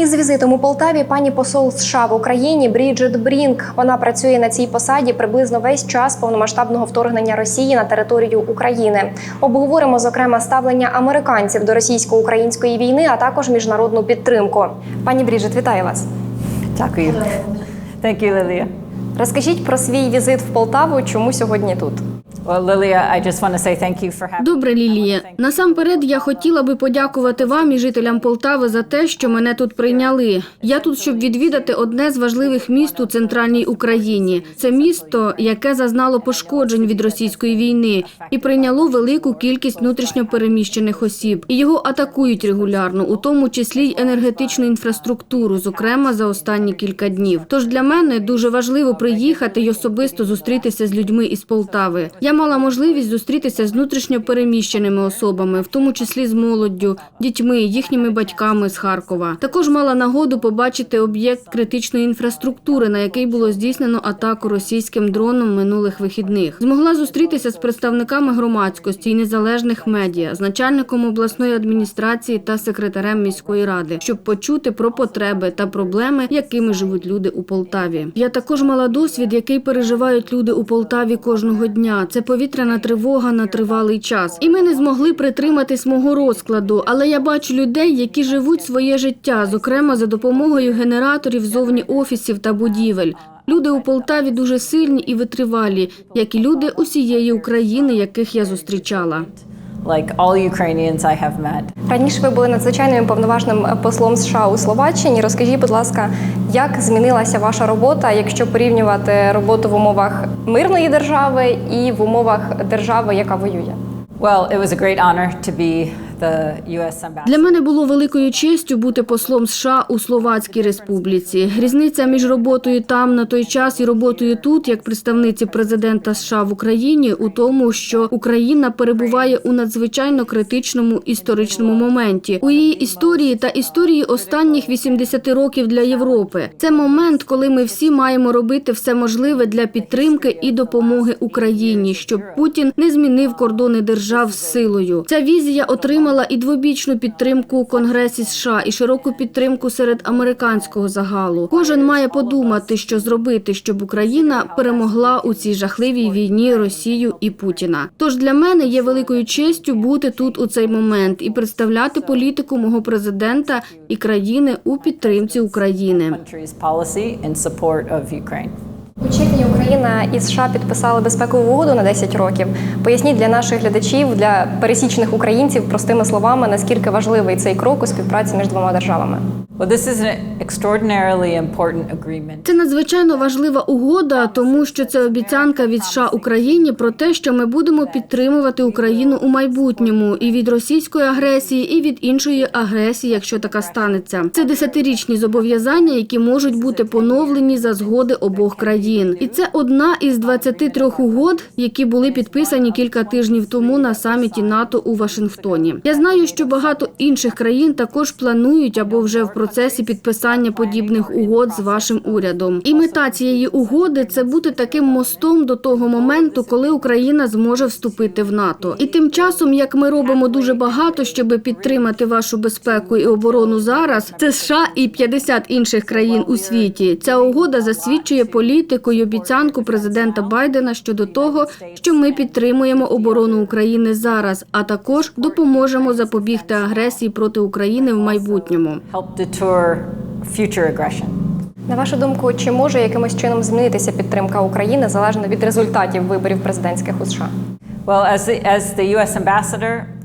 Із візитом у Полтаві пані посол США в Україні Бріджит Брінк. Вона працює на цій посаді приблизно весь час повномасштабного вторгнення Росії на територію України. Обговоримо зокрема ставлення американців до російсько-української війни, а також міжнародну підтримку. Пані Бріджит, вітаю вас. Дякую. You, Lilia. Розкажіть про свій візит в Полтаву. Чому сьогодні тут? Добре, Лілія. Насамперед я хотіла би подякувати вам і жителям Полтави за те, що мене тут прийняли. Я тут, щоб відвідати одне з важливих міст у центральній Україні. Це місто, яке зазнало пошкоджень від російської війни і прийняло велику кількість внутрішньопереміщених осіб. І його атакують регулярно, у тому числі й енергетичну інфраструктуру, зокрема за останні кілька днів. Тож для мене дуже важливо приїхати і особисто зустрітися з людьми із Полтави. Я мала можливість зустрітися з внутрішньопереміщеними особами, в тому числі з молоддю, дітьми, їхніми батьками з Харкова. Також мала нагоду побачити об'єкт критичної інфраструктури, на який було здійснено атаку російським дроном минулих вихідних. Змогла зустрітися з представниками громадськості і незалежних медіа, з начальником обласної адміністрації та секретарем міської ради, щоб почути про потреби та проблеми, якими живуть люди у Полтаві. Я також мала досвід, який переживають люди у Полтаві кожного дня. Це повітряна тривога на тривалий час. І ми не змогли притриматись мого розкладу, але я бачу людей, які живуть своє життя, зокрема за допомогою генераторів зовні офісів та будівель. Люди у Полтаві дуже сильні і витривалі, як і люди усієї України, яких я зустрічала. Like all Ukrainians I have met. Раніше ви були надзвичайним повноважним послом США у Словаччині. Розкажіть, будь ласка, як змінилася ваша робота, якщо порівнювати роботу в умовах мирної держави і в умовах держави, яка воює? Well, it was a great honor to be. Для мене було великою честю бути послом США у Словацькій Республіці. Різниця між роботою там на той час і роботою тут, як представниці президента США в Україні, у тому, що Україна перебуває у надзвичайно критичному історичному моменті у її історії та історії останніх 80 років для Європи. Це момент, коли ми всі маємо робити все можливе для підтримки і допомоги Україні, щоб Путін не змінив кордони держав з силою. Ця візія отримала і двобічну підтримку у Конгресі США, і широку підтримку серед американського загалу. Кожен має подумати, що зробити, щоб Україна перемогла у цій жахливій війні Росію і Путіна. Тож для мене є великою честю бути тут у цей момент і представляти політику мого президента і країни у підтримці України. У червні Україна і США підписали безпекову угоду на 10 років. Поясніть для наших глядачів, для пересічних українців, простими словами, наскільки важливий цей крок у співпраці між двома державами. Це надзвичайно важлива угода, тому що це обіцянка від США Україні про те, що ми будемо підтримувати Україну у майбутньому і від російської агресії, і від іншої агресії, якщо така станеться. Це десятирічні зобов'язання, які можуть бути поновлені за згоди обох країн. І це одна із 23 угод, які були підписані кілька тижнів тому на саміті НАТО у Вашингтоні. Я знаю, що багато інших країн також планують або вже в процесі підписання подібних угод з вашим урядом. І мета цієї угоди це бути таким мостом до того моменту, коли Україна зможе вступити в НАТО. І тим часом, як ми робимо дуже багато, щоб підтримати вашу безпеку і оборону зараз, це США і 50 інших країн у світі. Ця угода засвідчує політику і обіцянку президента Байдена щодо того, що ми підтримуємо оборону України зараз, а також допоможемо запобігти агресії проти України в майбутньому. На вашу думку, чи може якимось чином змінитися підтримка України залежно від результатів виборів президентських у США?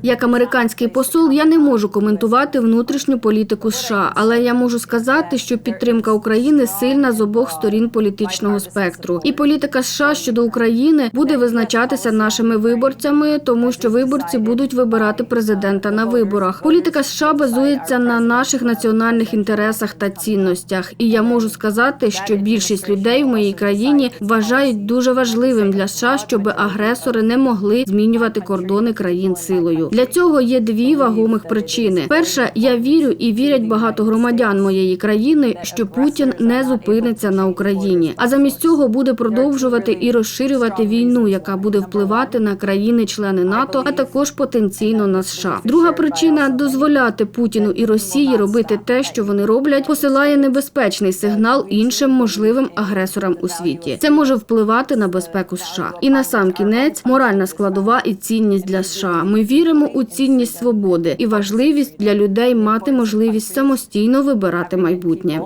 Як американський посол, я не можу коментувати внутрішню політику США, але я можу сказати, що підтримка України сильна з обох сторін політичного спектру. І політика США щодо України буде визначатися нашими виборцями, тому що виборці будуть вибирати президента на виборах. Політика США базується на наших національних інтересах та цінностях. І я можу сказати, що більшість людей в моїй країні вважають дуже важливим для США, щоб агресори не могли змінювати кордони країн силою. Для цього є дві вагомих причини. Перша, я вірю і вірять багато громадян моєї країни, що Путін не зупиниться на Україні, а замість цього буде продовжувати і розширювати війну, яка буде впливати на країни-члени НАТО, а також потенційно на США. Друга причина дозволяти Путіну і Росії робити те, що вони роблять, посилає небезпечний сигнал іншим можливим агресорам у світі. Це може впливати на безпеку США. І на сам кінець моральна складова і цінність для США. Ми віримо у цінність свободи і важливість для людей мати можливість самостійно вибирати майбутнє.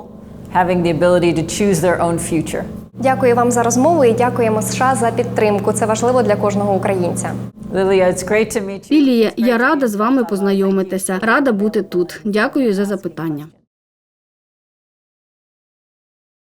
Having the ability to choose their own future. Дякую вам за розмову і дякуємо США за підтримку. Це важливо для кожного українця. Lilia, it's great to meet you. Лілія, я рада з вами познайомитися. Рада бути тут. Дякую за запитання.